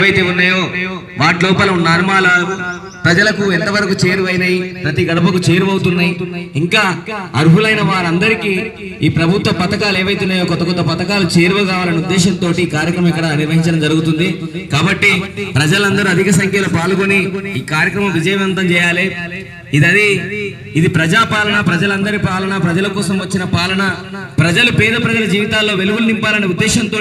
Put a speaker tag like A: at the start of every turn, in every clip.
A: ఏవైతే ఉన్నాయో వాటి లోపల ఉన్న అనుమానాలు ప్రజలకు ఎంతవరకు చేరువైనాయి ప్రతి గడపకు చేరువవుతున్నాయి. ఇంకా అర్హులైన వారందరికీ ఈ ప్రభుత్వ పథకాలు ఏవైతే ఉన్నాయో కొత్త కొత్త పథకాలు చేరువ కావాలనే ఉద్దేశంతో ఈ కార్యక్రమం ఇక్కడ నిర్వహించడం జరుగుతుంది. కాబట్టి ప్రజలందరూ అధిక సంఖ్యలో పాల్గొని ఈ కార్యక్రమం విజయవంతం చేయాలి. ఇది అది ఇది ప్రజాపాలన ప్రజలందరి పాలన ప్రజల కోసం వచ్చిన పాలన. ప్రజలు పేద ప్రజల జీవితాల్లో వెలుగులు నింపాలనే ఉద్దేశంతో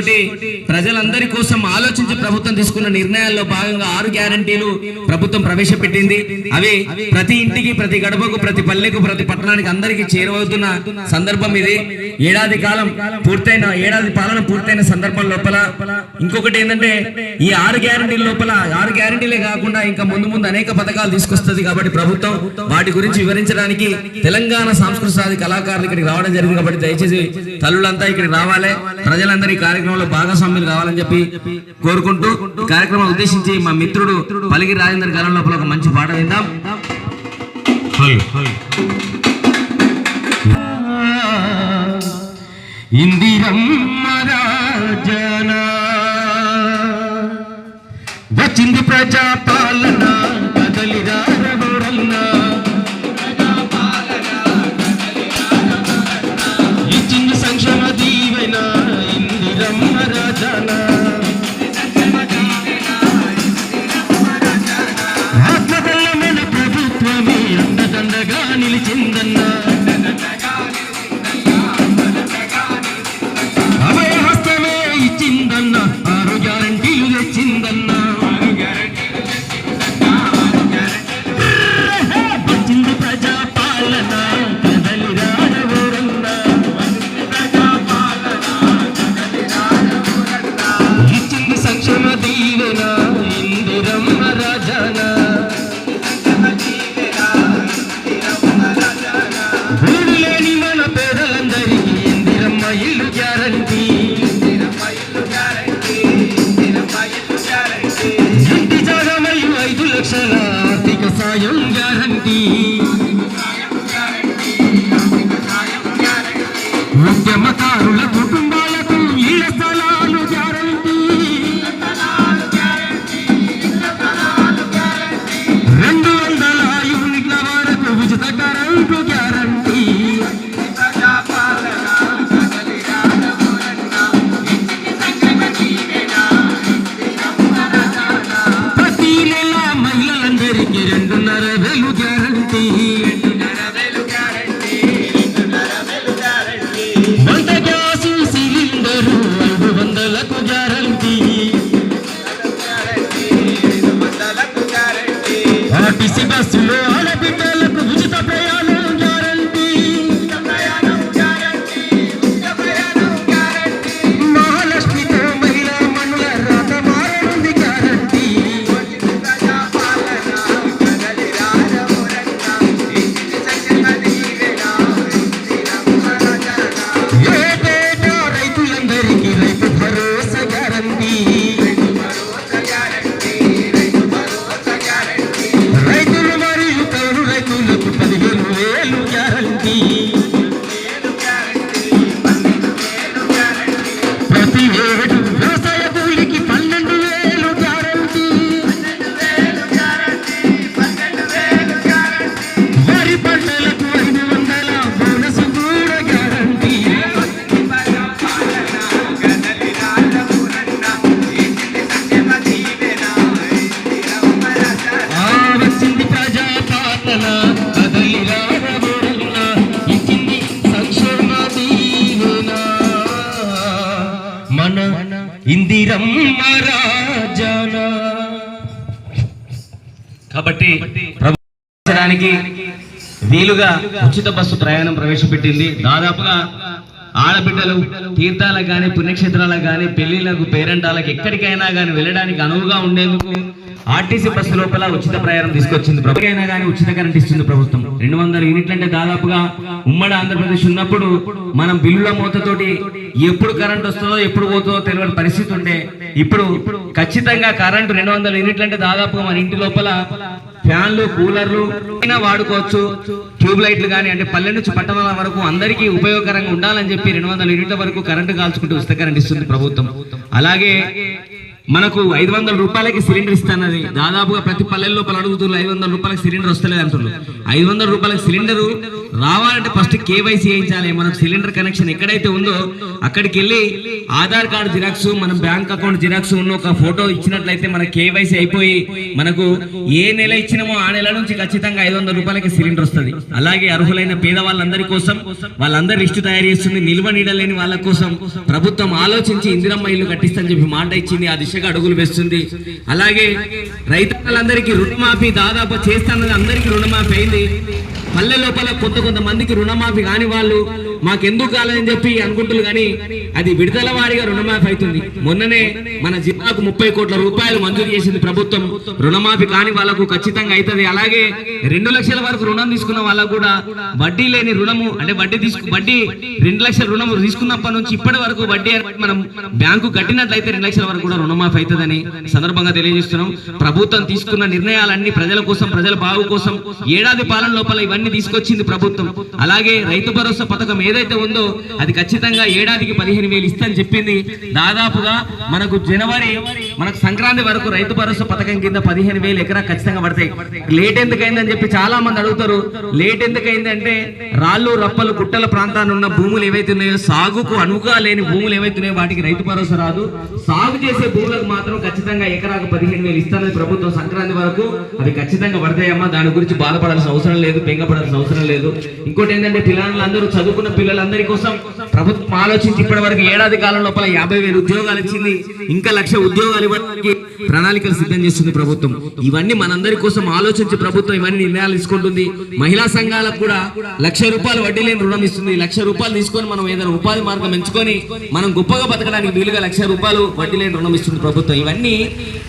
A: ప్రజలందరి కోసం ఆలోచించి ప్రభుత్వం తీసుకున్న నిర్ణయాల్లో భాగంగా ఆరు గ్యారంటీలు ప్రభుత్వం ప్రవేశపెట్టింది. అవి ప్రతి ఇంటికి ప్రతి గడపకు ప్రతి పల్లెకు ప్రతి పట్టణానికి అందరికీ చేరువవుతున్న సందర్భం ఇది. ఏడాది కాలం పూర్తయిన ఏడాది పాలన పూర్తయిన సందర్భం లోపల ఇంకొకటి ఏంటంటే ఈ ఆరు గ్యారంటీల లోపల ఆరు గ్యారంటీలే కాకుండా ఇంకా ముందు ముందు అనేక పథకాలు తీసుకొస్తుంది కాబట్టి ప్రభుత్వం. వాటి గురించి వివరించడానికి తెలంగాణ సాంస్కృతిక సాధి కళాకారులు ఇక్కడికి రావడం జరిగింది కాబట్టి దయచేసి తల్లులంతా ఇక్కడికి రావాలి. ప్రజలందరూ ఈ కార్యక్రమంలో భాగస్వామ్యులు కావాలని చెప్పి కోరుకుంటూ కార్యక్రమం ఉద్దేశించి మా మిత్రుడు పలిగి రాజేందర్ గారం లోపల ఒక మంచి పాట విందాం. ఇందిరమ్మ రాజన. వచ్చింది ప్రజాపాలన சொந்தன் ఉద్యమకారుల కుటుంబాలకు ఇళ్ళ స్థలాలు గ్యారంటీ రెండు వందల యూనిట్ల వరకు ఉచిత కరెంటు గ్యారంటీ ప్రతి నెల మహిళలందరికీ రెండున్నర వేలు గ్యారంటీ కాబట్టి ప్రభుత్వానికి వీలుగా ఉచిత బస్సు ప్రయాణం ప్రవేశపెట్టింది. దాదాపుగా ఆడబిడ్డలు తీర్థాలకు కానీ పుణ్యక్షేత్రాలకు కానీ పెళ్ళిళ్ళకు పేరెంటాలకు ఎక్కడికైనా కానీ వెళ్ళడానికి అనువుగా ఉండేందుకు ఆర్టీసీ బస్సు లోపల ఉచిత ప్రయాణం తీసుకొచ్చింది ప్రభుత్వం. కానీ ఉచిత కరెంట్ ఇస్తుంది ప్రభుత్వం. రెండు వందల యూనిట్లు అంటే దాదాపుగా ఉమ్మడి ఆంధ్రప్రదేశ్ ఉన్నప్పుడు మనం బిల్లుల మూతతోటి ఎప్పుడు కరెంట్ వస్తుందో ఎప్పుడు పోతుందో తెలియని పరిస్థితి ఉండే. ఇప్పుడు ఖచ్చితంగా కరెంటు రెండు వందల యూనిట్లు అంటే దాదాపుగా మన ఇంటి లోపల ఫ్యాన్లు కూలర్లు అయినా వాడుకోవచ్చు. ట్యూబ్ లైట్లు కానీ అంటే పల్లె నుంచి పట్టణాల వరకు అందరికీ ఉపయోగకరంగా ఉండాలని చెప్పి రెండు వందల యూనిట్ల వరకు కరెంటు కాల్చుకుంటూ ఉచిత కరెంట్ ఇస్తుంది ప్రభుత్వం. అలాగే మనకు ఐదు వందల రూపాయలకి సిలిండర్ ఇస్తానది. దాదాపుగా ప్రతి పల్లెల్లో పలు అడుగుతున్నారు ఐదు వందల రూపాయలకి సిలిండర్ వస్తలేదు అంటున్నారు ఐదు వందల రూపాయలకి సిలిండర్ రావాలంటే ఫస్ట్ కేవైసీ చేయించాలి మనకు సిలిండర్ కనెక్షన్ ఎక్కడైతే ఉందో అక్కడికి వెళ్ళి ఆధార్ కార్డు జిరాక్స్ మన బ్యాంక్ అకౌంట్ జిరాక్స్ ఉన్న ఒక ఫోటో ఇచ్చినట్లయితే మన కేవైసీ అయిపోయి మనకు ఏ నెల ఇచ్చినామో ఆ నెల నుంచి ఖచ్చితంగా ఐదు వందల రూపాయలకి సిలిండర్ వస్తుంది. అలాగే అర్హులైన పేదవాళ్ళందరి కోసం వాళ్ళందరి లిస్టు తయారు చేస్తుంది. నిల్వ నీడలేని వాళ్ళ కోసం ప్రభుత్వం ఆలోచించి ఇందిరమ్మ ఇల్లు కట్టిస్తని చెప్పి మాట ఇచ్చింది ఆ దిశగా అడుగులు వేస్తుంది. అలాగే రైతాంగాలందరికీ రుణమాఫీ దాదాపు చేస్తానని అందరికీ రుణమాఫీ అయింది. పల్లె లోపల కొంత కొంతమందికి రుణమాఫీ కాని వాళ్ళు మాకెందుకు కాలేదని చెప్పి అనుకుంటున్నారు కానీ అది విడుదల వారిగా రుణమాఫీ అవుతుంది. మొన్ననే మన జిల్లాకు ముప్పై కోట్ల రూపాయలు మంజూరు చేసింది ప్రభుత్వం. రుణమాఫీ కాని వాళ్ళకు ఖచ్చితంగా అవుతుంది. అలాగే రెండు లక్షల వరకు రుణం తీసుకున్న వాళ్ళకు కూడా వడ్డీ లేని రుణము అంటే వడ్డీ తీసుకు వడ్డీ రెండు లక్షల రుణం తీసుకున్నప్పటి నుంచి ఇప్పటి వరకు వడ్డీ మనం బ్యాంకు కట్టినట్లయితే రెండు లక్షల వరకు కూడా రుణమాఫీ అవుతుందని సందర్భంగా తెలియజేస్తున్నాం. ప్రభుత్వం తీసుకున్న నిర్ణయాలన్నీ ప్రజల కోసం ప్రజల బాగు కోసం ఏడాది పాలన లోపల ఇవన్నీ తీసుకొచ్చింది ప్రభుత్వం. అలాగే రైతు భరోసా పథకం ఏదైతే ఉందో అది ఖచ్చితంగా ఏడాదికి పదిహేను వేలు ఇస్తని చెప్పింది. దాదాపుగా మనకు జనవరి మనకు సంక్రాంతి వరకు రైతు భరోసా పథకం కింద పదిహేను వేలు ఎకరా ఖచ్చితంగా పడతాయి. లేట్ ఎందుకైందని చెప్పి చాలా మంది అడుగుతారు. లేట్ ఎందుకైంది అంటే రాళ్ళు రప్పలు గుట్టల ప్రాంతాన్ని ఉన్న భూములు ఏవైతే ఉన్నాయో సాగుకు అనువుగా లేని భూములు ఏవైతే ఉన్నాయో వాటికి రైతు భరోసా రాదు. సాగు చేసే భూములకు మాత్రం ఖచ్చితంగా ఎకరాకు పదిహేను వేలు ఇస్తానని ప్రభుత్వం సంక్రాంతి వరకు అవి ఖచ్చితంగా పడతాయమ్మా. దాని గురించి బాధపడాల్సిన అవసరం లేదు బెంగపడాల్సిన అవసరం లేదు. ఇంకోటి ఏంటంటే పిల్లలందరూ చదువుకున్న పిల్లలందరి కోసం ప్రభుత్వం ఆలోచించి ఇప్పటి వరకు ఏడాది కాలం లోపల యాభై వేలు ఉద్యోగాలు ఇచ్చింది. ఇంకా లక్ష ఉద్యోగాలు ఇవ్వడానికి ప్రణాళికలు సిద్ధం చేస్తుంది ప్రభుత్వం. ఇవన్నీ మనందరి కోసం ఆలోచించి ప్రభుత్వం ఇవన్నీ నిర్ణయాలు తీసుకుంటుంది. మహిళా సంఘాలకు కూడా లక్ష రూపాయలు వడ్డీ లేని రుణం ఇస్తుంది. లక్ష రూపాయలు తీసుకొని మనం ఏదైనా ఉపాధి మార్గం ఎంచుకొని మనం గొప్పగా బతకడానికి వీలుగా లక్ష రూపాయలు వడ్డీ లేని రుణం ఇస్తుంది ప్రభుత్వం. ఇవన్నీ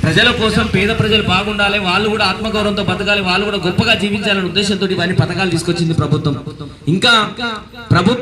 A: ప్రజల కోసం పేద ప్రజలు బాగుండాలి. వాళ్ళు కూడా ఆత్మగౌరవంతో బతకాలి. వాళ్ళు కూడా గొప్పగా జీవించాలనే ఉద్దేశంతో ఇవన్నీ పథకాలు తీసుకొచ్చింది ప్రభుత్వం. ఇంకా ప్రభుత్వం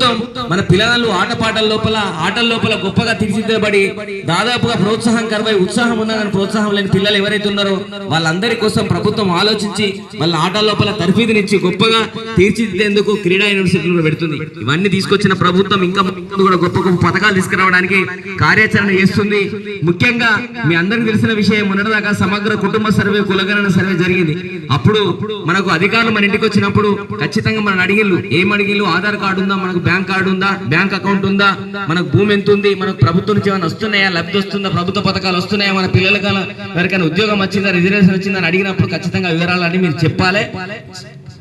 A: మన పిల్లలు ఆటపాటల లోపల ఆటల లోపల గొప్పగా తీర్చిదిద్దబడి దాదాపుగా ప్రోత్సాహం కరువై ఉత్సాహం ఉన్నదని ప్రోత్సాహం లేని పిల్లలు ఎవరైతే ఉన్నారో వాళ్ళందరి కోసం ప్రభుత్వం ఆలోచించి వాళ్ళ ఆటల లోపల తరఫీదునిచ్చి గొప్పగా తీర్చిదిద్దేందుకు క్రీడా యూనివర్సిటీలు కూడా పెడుతుంది. ఇవన్నీ తీసుకొచ్చిన ప్రభుత్వం ఇంకా కూడా గొప్ప గొప్ప పథకాలు తీసుకురావడానికి కార్యాచరణ చేస్తుంది. ముఖ్యంగా మీ అందరికి తెలిసిన విషయం మొన్నటిదాకా సమగ్ర కుటుంబ సర్వే కులగణన సర్వే జరిగింది. అప్పుడు మనకు అధికారులు మన ఇంటికి వచ్చినప్పుడు ఖచ్చితంగా మనం అడిగిల్లు ఏం అడిగిళ్ళు? ఆధార్ కార్డు ఉందా? మనకు బ్యాంక్ కార్డు ఉందా? బ్యాంక్ అకౌంట్ ఉందా? మనకు భూమి ఎంత ఉంది మనకు ప్రభుత్వం నుంచి ఏమైనా వస్తున్నాయా? లబ్ధి వస్తుందా? ప్రభుత్వ పథకాలు వస్తున్నాయా? మన పిల్లలకి ఎవరికైనా ఉద్యోగం వచ్చిందా? రిజర్వేషన్ వచ్చిందా? అని అడిగినప్పుడు ఖచ్చితంగా వివరాలన్నీ మీరు చెప్పాలి.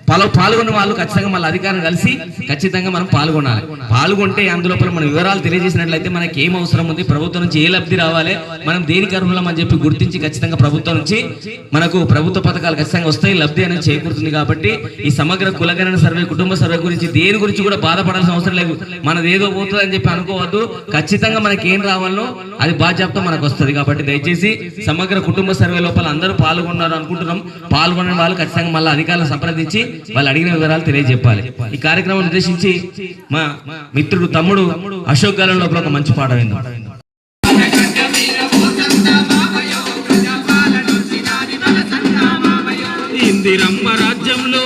A: పాలు పాల్గొన్న వాళ్ళు ఖచ్చితంగా మళ్ళీ అధికారం కలిసి ఖచ్చితంగా మనం పాల్గొనాలి. పాల్గొంటే అందులోపల మన వివరాలు తెలియజేసినట్లయితే మనకి ఏం అవసరం ఉంది? ప్రభుత్వం నుంచి ఏ లబ్ధి రావాలి? మనం దేనికి అర్హులం అని చెప్పి గుర్తించి ఖచ్చితంగా ప్రభుత్వం నుంచి మనకు ప్రభుత్వ పథకాలు ఖచ్చితంగా వస్తాయి లబ్ధి అనేది చేకూరుతుంది కాబట్టి ఈ సమగ్ర కులగణన సర్వే కుటుంబ సర్వే గురించి దేని గురించి కూడా బాధపడాల్సిన అవసరం లేదు. మనది ఏదో పోతుంది అని చెప్పి అనుకోవద్దు. ఖచ్చితంగా మనకి ఏం రావాలో అది బాధ్యత మనకు వస్తుంది కాబట్టి దయచేసి సమగ్ర కుటుంబ సర్వే లోపల అందరూ పాల్గొన్నారు అనుకుంటున్నాం. పాల్గొన్న వాళ్ళు ఖచ్చితంగా మళ్ళీ అధికారులను సంప్రదించి వాళ్ళు అడిగిన వివరాలు తెలియజెప్పాలి. ఈ కార్యక్రమం ఉద్దేశించి మా మిత్రుడు తమ్ముడు అశోక్ గాలం లోపల ఒక మంచి పాట విందాం.
B: ఇందిరమ్మ రాజ్యంలో